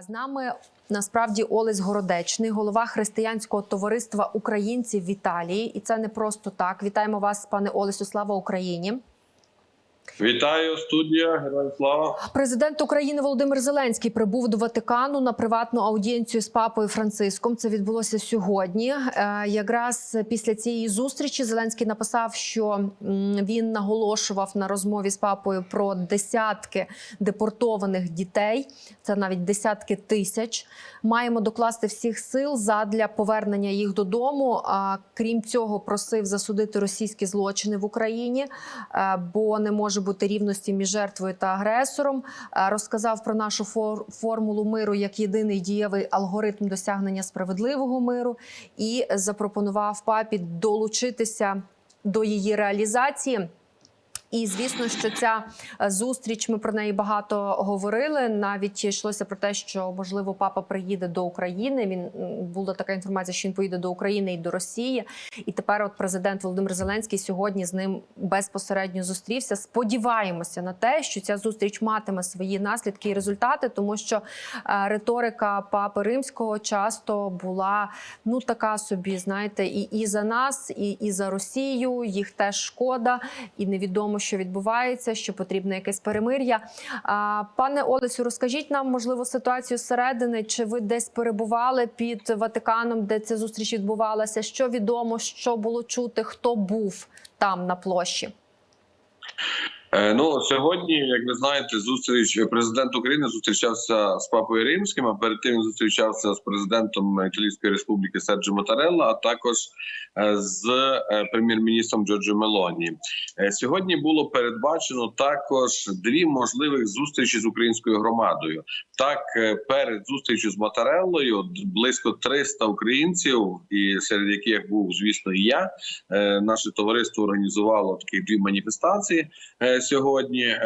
З нами насправді Олесь Городечний, голова християнського товариства українців в Італії. І це не просто так. Вітаємо вас, пане Олесю. Слава Україні! Вітаю, студія, героям слава. Президент України Володимир Зеленський прибув до Ватикану на приватну аудієнцію з папою Франциском. Це відбулося сьогодні. Е, Якраз після цієї зустрічі Зеленський написав, що він наголошував на розмові з папою про десятки депортованих дітей. Це навіть десятки тисяч. Маємо докласти всіх сил задля повернення їх додому. А крім цього, просив засудити російські злочини в Україні, е, бо не може бути рівності між жертвою та агресором. Е, Розказав про нашу фор- формулу миру як єдиний дієвий алгоритм досягнення справедливого миру і запропонував папі долучитися до її реалізації. І звісно, що ця е, зустріч, ми про неї багато говорили. Навіть йшлося про те, що можливо папа приїде до України. Він була така інформація, що він поїде до України і до Росії. І тепер, от президент Володимир Зеленський сьогодні з ним безпосередньо зустрівся. Сподіваємося на те, що ця зустріч матиме свої наслідки і результати, тому що е, риторика папи римського часто була ну така собі, знаєте, і, і за нас, і, і за Росію. Їх теж шкода, і невідомо, що відбувається, що потрібне якесь перемир'я. Пане Олесю, розкажіть нам, можливо, ситуацію зсередини, чи ви десь перебували під Ватиканом, де ця зустріч відбувалася? Що відомо, що було чути, хто був там на площі? Е, Ну сьогодні, як ви знаєте, зустріч президент України зустрічався з папою римським. А перед тим зустрічався з президентом Італійської республіки Серджо Матарелла, а також е, з е, прем'єр-міністром Джорджо Мелоні. Сьогодні було передбачено також дві можливих зустрічі з українською громадою. Так, перед зустрічю з Матареллою близько 300 українців, і серед яких був, звісно, і я. Наше товариство організувало такі дві маніфестації сьогодні е,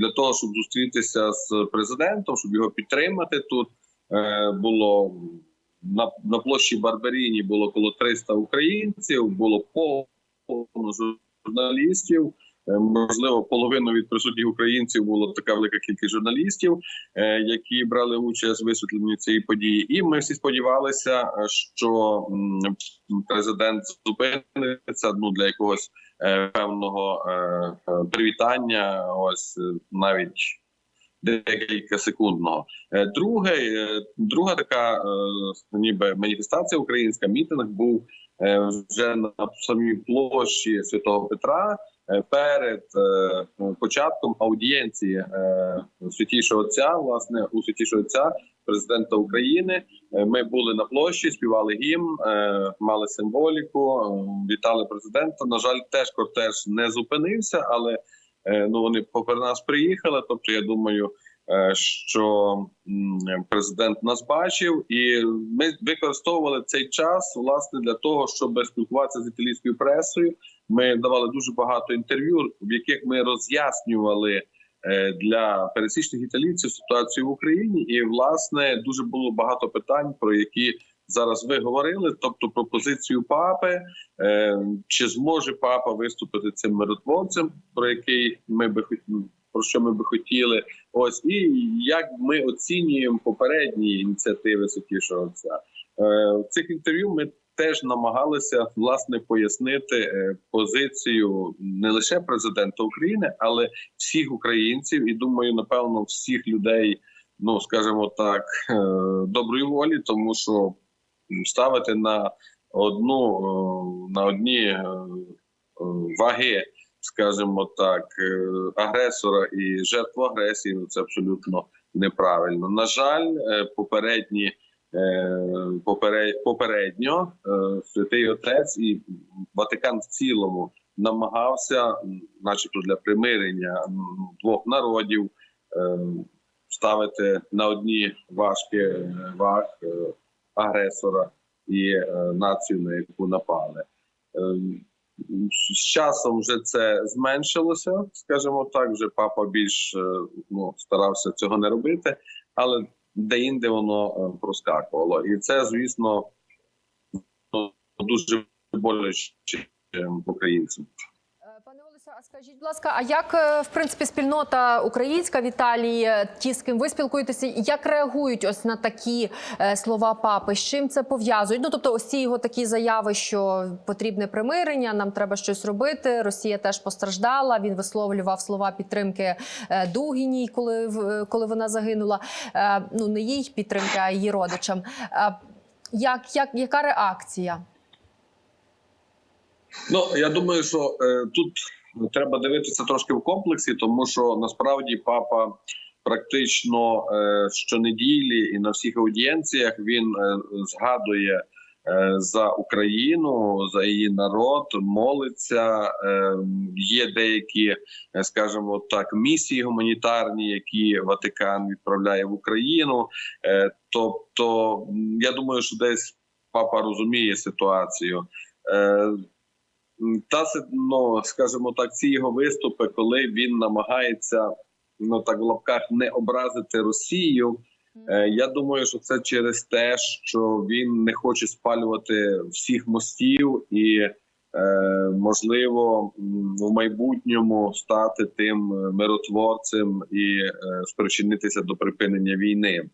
для того, щоб зустрітися з президентом, щоб його підтримати. Тут е, було на, на площі Барберіні було коло 300 українців, було повно журналістів. Е, Можливо, половину від присутніх українців було така велика кількість журналістів, е, які брали участь в висвітленні цієї події. І ми всі сподівалися, е, що президент зупиниться ну для якогось певного привітання. Ось навіть декілька секундного. Друге, друга така ніби маніфестація українська мітинг був вже на самій площі Святого Петра. Е, Перед е, початком аудієнції е, святішого отця, власне, у святішого отця, президента України, ми були на площі, співали гімн, мали символіку, вітали президента. На жаль, теж кортеж не зупинився, але ну вони попри нас приїхали. Тобто, я думаю, що президент нас бачив, і ми використовували цей час власне для того, щоб спілкуватися з італійською пресою. Ми давали дуже багато інтерв'ю, в яких ми роз'яснювали е, для пересічних італійців ситуацію в Україні, і власне дуже було багато питань, про які зараз ви говорили, тобто про позицію папи, е, чи зможе папа виступити цим миротворцем, про який ми би. Про що ми би хотіли, ось і як ми оцінюємо попередні ініціативи Святішого Отця. Е, в цих інтерв'ю ми теж намагалися власне пояснити е, позицію не лише президента України, але всіх українців, і думаю, напевно, всіх людей, ну скажімо так, е, доброї волі, тому що ставити на одну е, на одні ваги, скажімо так, агресора і жертву агресії, ну це абсолютно неправильно. На жаль, попередні. Е, попере- Попередньо е, святий отець і Ватикан в цілому намагався, начебто для примирення двох народів, е, ставити на одні важкі ваг агресора і націю, на яку напали. З часом вже це зменшилося, скажімо так. Вже папа більш ну, старався цього не робити, але де-інде воно е, проскакувало. І це, звісно, ну, дуже боляче е, українцям. А скажіть, будь ласка, а як е, в принципі спільнота українська в Італії, е, ті, з ким ви спілкуєтеся, як реагують ось на такі е, слова папи? З чим це пов'язують? Ну тобто, ось ці його такі заяви, що потрібне примирення, нам треба щось робити. Росія теж постраждала. Він висловлював слова підтримки Дугіній, коли в- коли вона загинула. Ну не їй підтримки, а її родичам. Як, як яка реакція? Ну я думаю, що е, тут треба дивитися трошки в комплексі, тому що насправді папа практично е, щонеділі і на всіх аудієнціях він е, згадує е, за Україну, за її народ, молиться. Є деякі, скажімо так, місії гуманітарні, які Ватикан відправляє в Україну. Тобто, я думаю, що десь папа розуміє ситуацію. Та ну, скажімо так, ці його виступи, коли він намагається ну так в лапках не образити Росію. Е, я думаю, що це через те, що він не хоче спалювати всіх мостів і е, можливо в майбутньому стати тим е, миротворцем і спричинитися до припинення війни.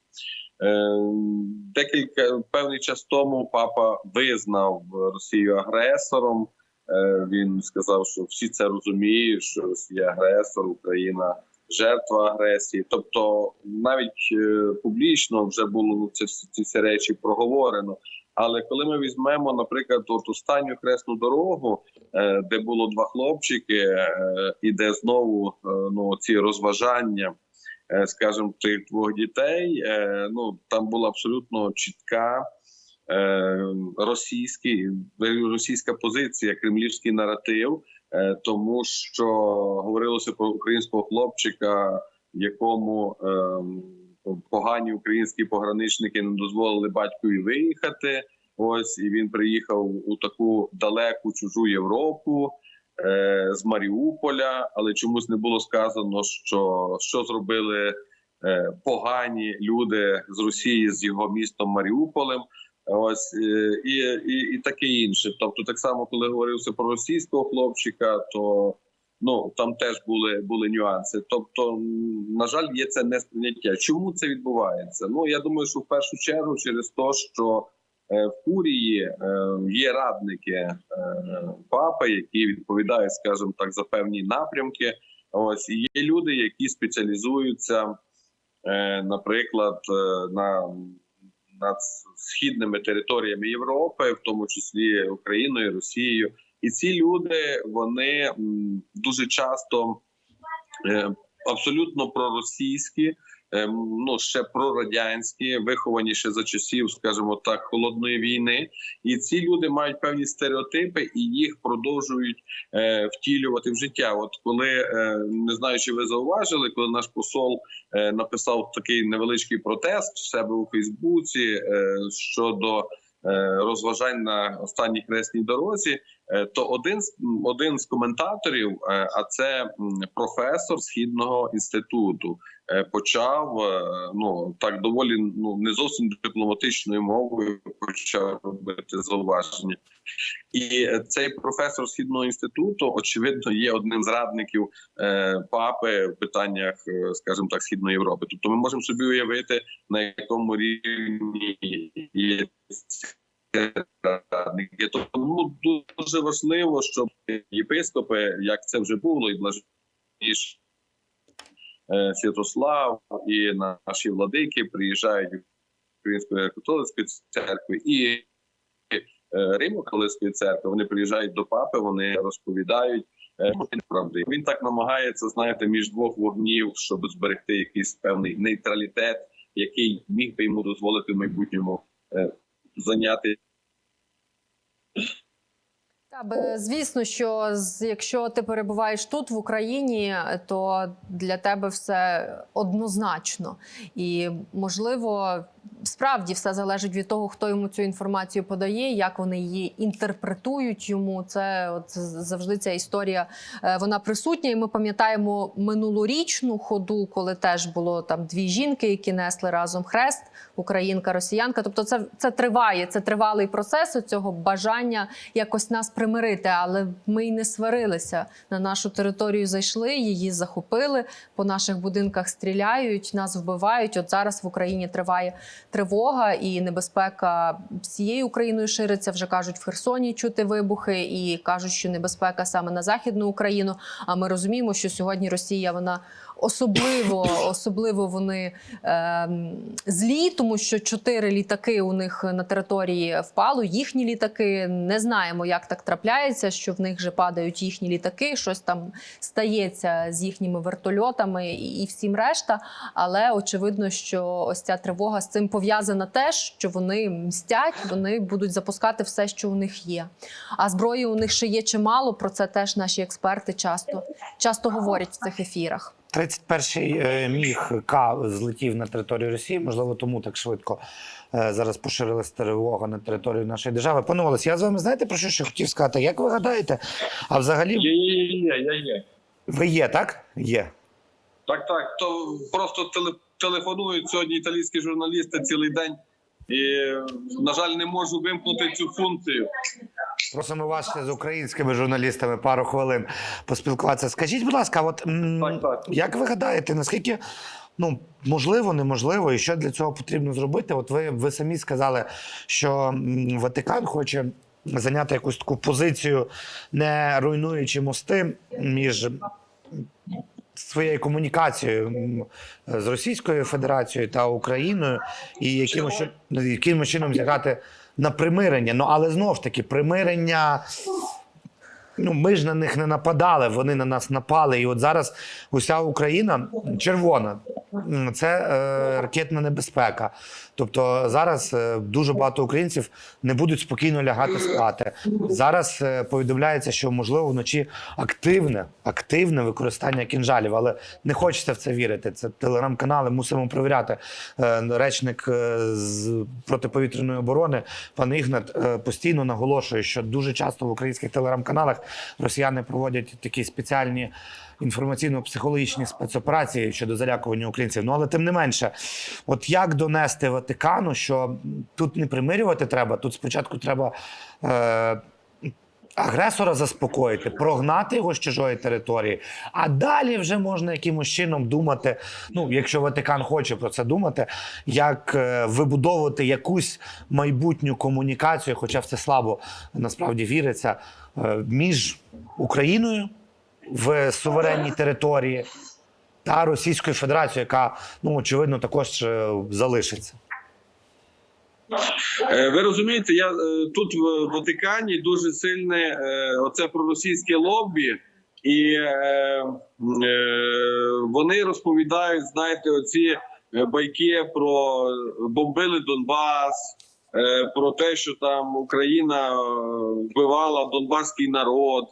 Декілька певний час тому папа визнав Росію агресором. Е, Він сказав, що всі це розуміють, що Росія агресор, Україна жертва агресії. Тобто, навіть е, публічно вже було ну, це ці всі речі проговорено. Але коли ми візьмемо, наприклад, от останню хресну дорогу, е, де було два хлопчики, і де знову ну ці розважання, скажімо, тих двох дітей, ну там була абсолютно чітка е, російський російська позиція, кремлівський наратив, е, тому що говорилося про українського хлопчика, якому е, погані українські пограничники не дозволили батькові виїхати. Ось і він приїхав у таку далеку чужу Європу. е, З Маріуполя, але чомусь не було сказано, що, що зробили е, погані люди з Росії з його містом Маріуполем. Ось е, і, і, і таке інше. Тобто, так само, коли говорився про російського хлопчика, то ну там теж були були нюанси. Тобто, на жаль, є це несприйняття. Чому це відбувається? Ну я думаю, що в першу чергу через те, що е, в курії е, є радники папи, які відповідають, скажімо так, за певні напрямки. Ось і є люди, які спеціалізуються, наприклад, на над східними територіями Європи, в тому числі Україною, Росією, і ці люди вони дуже часто е, абсолютно проросійські, ну ще прорадянські, виховані ще за часів, скажімо так, холодної війни. І ці люди мають певні стереотипи і їх продовжують е, втілювати в життя. От коли е, не знаю, чи ви зауважили, коли наш посол е, написав такий невеличкий протест в себе у Фейсбуці щодо розважань на останній хресній дорозі, то один з один з коментаторів, а це професор східного інституту, почав е, ну так доволі ну не зовсім дипломатичною мовою почав робити зауваження. І е, цей професор східного інституту, очевидно, є одним з радників е, папи в питаннях, е, скажімо так, східної Європи. Тобто, ми можемо собі уявити на якому рівні є радники. Тому дуже важливо, щоб єпископи, як це вже було, і блаженніш е, Святослав і наші владики приїжджають в Української католицької церкви і е, Римо-католицької церкви. Вони приїжджають до папи, вони розповідають е, правди. Він так намагається, знаєте, між двох вогнів, щоб зберегти якийсь певний нейтралітет, який міг би йому дозволити в майбутньому е, зайняти звісно, що якщо ти перебуваєш тут в Україні, то для тебе все однозначно. І можливо, справді все залежить від того, хто йому цю інформацію подає, як вони її інтерпретують йому. Це от завжди ця історія е, вона присутня. І ми пам'ятаємо минулорічну ходу, коли теж було там дві жінки, які несли разом хрест, українка, росіянка. Тобто, це, це триває, це тривалий процес цього бажання якось нас примирити. Але ми й не сварилися. На нашу територію зайшли, її захопили. По наших будинках стріляють, нас вбивають. От зараз в Україні триває тривога і небезпека всією Україною шириться. Вже кажуть в Херсоні чути вибухи, і кажуть, що небезпека саме на західну Україну. А ми розуміємо, що сьогодні Росія вона особливо, особливо вони е, злі, тому що чотири літаки у них на території впало. Їхні літаки не знаємо, як так трапляється, що в них вже падають їхні літаки. Щось там стається з їхніми вертольотами і, і всім решта. Але очевидно, що ось ця тривога з цим пов'язана теж, що вони мстять, вони будуть запускати все, що у них є. А зброї у них ще є чимало. Про це теж наші експерти часто, часто говорять в цих ефірах. 31-й е, міг К злетів на територію Росії, можливо, тому так швидко е, зараз поширилася тривога на територію нашої держави. Пане Олесь, я з вами знаєте про що ще хотів сказати? Як ви гадаєте? А взагалі Є, є, є, є, є. ви є, так? Є. Так, так. То просто теле, телефонують сьогодні італійські журналісти цілий день. І, на жаль, не можу вимкнути цю функцію. Просимо вас ще з українськими журналістами пару хвилин поспілкуватися. Скажіть, будь ласка, от Так, так. як ви гадаєте, наскільки ну можливо, неможливо, і що для цього потрібно зробити? От ви, ви самі сказали, що Ватикан хоче зайняти якусь таку позицію, не руйнуючи мости між своєю комунікацією з Російською Федерацією та Україною, і якимось, чи- яким чином зіграти на примирення. Ну але знов ж таки, примирення. Ну, ми ж на них не нападали, вони на нас напали. І от зараз уся Україна червона. Це е, ракетна небезпека. Тобто зараз е, дуже багато українців не будуть спокійно лягати спати. Зараз е, повідомляється, що можливо вночі активне, активне використання кінжалів, але не хочеться в це вірити. Це телеграм-канали, мусимо провіряти. Е, речник з протиповітряної оборони пан Ігнат постійно наголошує, що дуже часто в українських телеграм-каналах росіяни проводять такі спеціальні інформаційно-психологічні спецоперації щодо залякування українців. Ну але тим не менше, от як донести Ватикану, що тут не примирювати треба, тут спочатку треба. Е- Агресора заспокоїти, прогнати його з чужої території, а далі вже можна якимось чином думати. Ну, якщо Ватикан хоче про це думати, як е, вибудовувати якусь майбутню комунікацію, хоча в це слабо насправді віриться, е, між Україною в суверенній території та Російською Федерацією, яка ну очевидно також е, залишиться. Е, Ви розумієте, я е, тут в Ватикані дуже сильне оце проросійське лобі, і е, вони розповідають, знаєте, оці байки про бомбили Донбас, про те, що там Україна вбивала донбаський народ,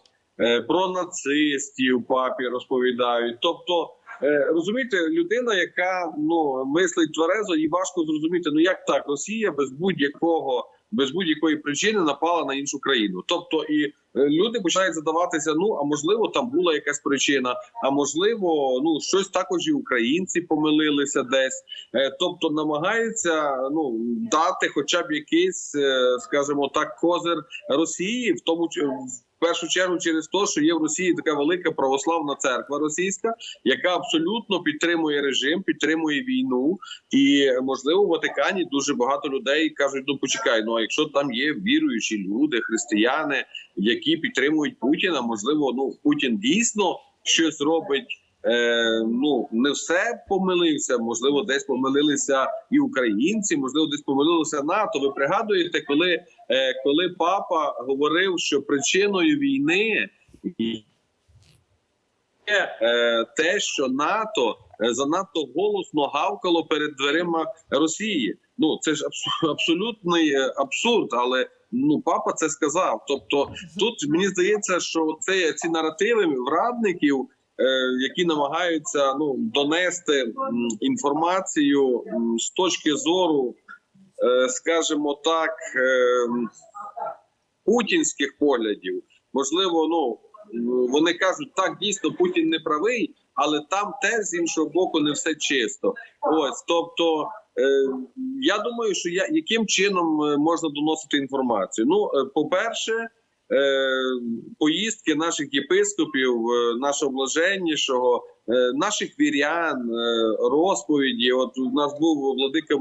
про нацистів папі розповідають. Тобто. Е, Розумієте, людина, яка ну мислить тверезо, їй важко зрозуміти, ну як так, Росія без будь-якого, без будь-якої причини напала на іншу країну. Тобто, і е, люди починають задаватися: ну а можливо, там була якась причина, а можливо, ну щось також і українці помилилися десь. Е, Тобто, намагаються ну дати, хоча б якийсь, е, скажімо так, козир Росії, в тому в першу чергу через те, що є в Росії така велика православна церква російська, яка абсолютно підтримує режим, підтримує війну, і можливо в Ватикані дуже багато людей кажуть: ну почекай, ну а якщо там є віруючі люди, християни, які підтримують Путіна, можливо, ну Путін дійсно щось робить. Е, ну не все помилився. Можливо, десь помилилися і українці, можливо, десь помилилося НАТО. Ви пригадуєте, коли, е, коли папа говорив, що причиною війни є е, те, що НАТО е, занадто голосно гавкало перед дверима Росії. Ну це ж абсолютний е, абсурд, але ну папа це сказав. Тобто, тут мені здається, що це ці наративи врадників. Е, Які намагаються ну донести інформацію з точки зору е, скажімо так, е, путінських поглядів. Можливо, ну вони кажуть, так дійсно Путін не правий, але там теж з іншого боку не все чисто. Ось, тобто, я думаю, що я яким чином можна доносити інформацію? Ну, е, по-перше, е, поїздки наших єпископів, е, нашого блаженнішого, е, наших вірян, е, розповіді. От у нас був владика е,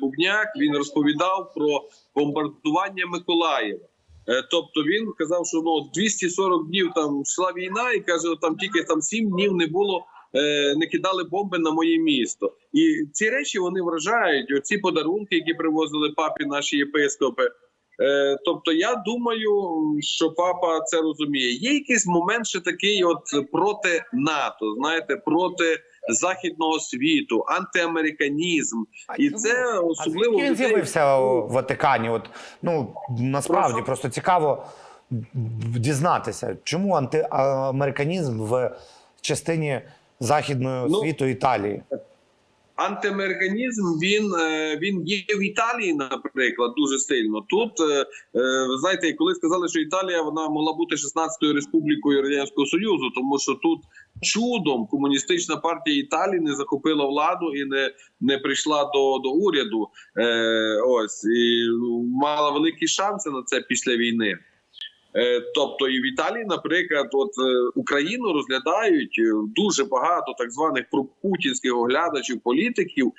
Бубняк. Він розповідав про бомбардування Миколаєва. Е, Тобто він казав, що ну 240 днів там йшла війна, і каже, там тільки там 7 днів не було, е, не кидали бомби на моє місто. І ці речі вони вражають. Оці подарунки, які привозили папі наші єпископи. Е, тобто, я думаю, що папа це розуміє. Є якийсь момент ще такий, от проти НАТО, знаєте, проти західного світу, антиамериканізм, і це особливо А він з'явився у Ватикані? От ну насправді Прошу? просто цікаво дізнатися, чому антиамериканізм в частині західного Ну, світу Італії. Антиамериканізм він, е, він є в Італії, наприклад, дуже сильно. Тут е, е, знаєте, коли сказали, що Італія вона могла бути 16-ю республікою радянського союзу, тому що тут чудом комуністична партія Італії не захопила владу і не, не прийшла до, до уряду. Е, ось і мала великі шанси на це після війни. Е, Тобто і в Італії, наприклад, от е, Україну розглядають е, дуже багато так званих пропутінських оглядачів, політиків,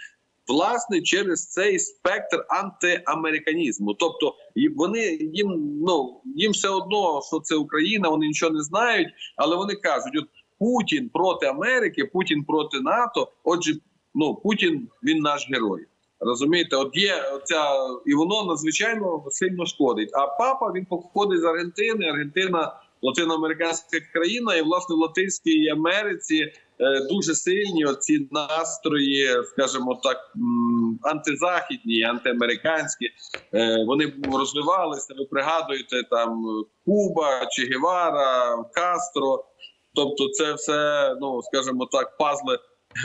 власне, через цей спектр антиамериканізму. Тобто, вони їм ну їм все одно, що це Україна, вони нічого не знають, але вони кажуть: от Путін проти Америки, Путін проти НАТО. Отже, ну Путін він наш герой. Розумієте, от є ця і воно надзвичайно сильно шкодить. А папа він походить з Аргентини. Аргентина латиноамериканська країна, і власне в Латинській Америці е, дуже сильні оці настрої, скажімо так, антизахідні, антиамериканські. Е, вони розвивалися. Ви пригадуєте там Куба, Че Гевара, Кастро. Тобто, це все, ну скажімо так, пазли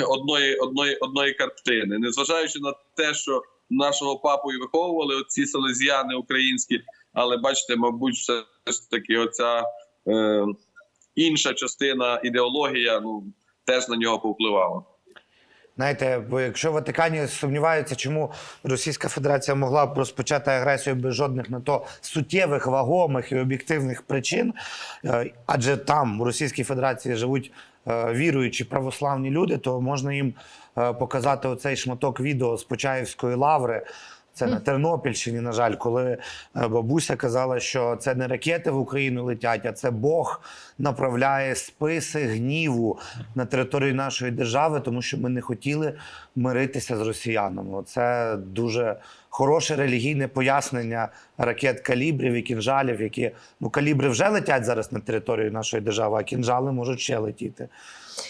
одної одної одної картини, незважаючи на те, що нашого папу і виховували оці селезіяни українські, але бачите, мабуть, все ж таки, оця е, інша частина ідеологія, ну теж на нього повпливала. Знаєте, бо якщо Ватикані сумніваються, чому Російська Федерація могла б розпочати агресію без жодних на то суттєвих, вагомих і об'єктивних причин, е, адже там в Російській Федерації живуть е, віруючі православні люди, то можна їм показати оцей шматок відео з Почаївської лаври. Це на Тернопільщині, на жаль, коли е, бабуся казала, що це не ракети в Україну летять, а це Бог направляє списи гніву на територію нашої держави, тому що ми не хотіли миритися з росіянами. Це дуже хороше релігійне пояснення ракет калібрів і кінжалів, які ну калібри вже летять зараз на територію нашої держави, а кінжали можуть ще летіти.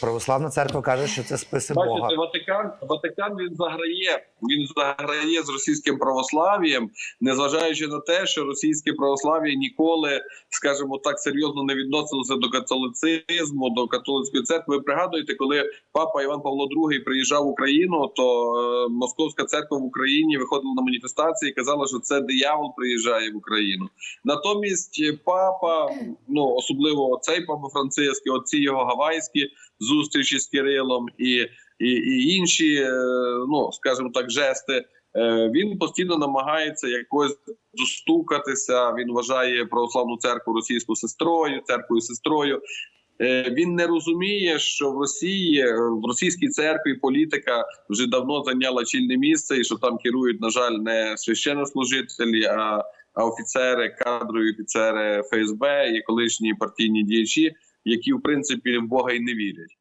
Православна церква каже, що це списи Бога. Ватикан, Ватикан він заграє. Він заграє з російським православ'ям, незважаючи на те, що російське православ'я ніколи, скажімо так, серйозно не відносилося до католицизму, до католицької церкви. Ви пригадуєте, коли папа Іван Павло II приїжджав в Україну, то е, Московська церква в Україні виходила на маніфестації і казала, що це диявол приїжджає в Україну. Натомість е, папа, ну особливо цей папа Франциск, оці його гавайські зустрічі з Кирилом і, і, і інші, е, ну скажімо так, жести. е, Він постійно намагається якось достукатися. Він вважає православну церкву російською сестрою, церквою сестрою. Е, Він не розуміє, що в Росії е, в російській церкві політика вже давно зайняла чільне місце, і що там керують, на жаль, не священнослужителі, а, а офіцери, кадрові офіцери ФСБ і колишні партійні діячі, які в принципі в Бога й не вірять.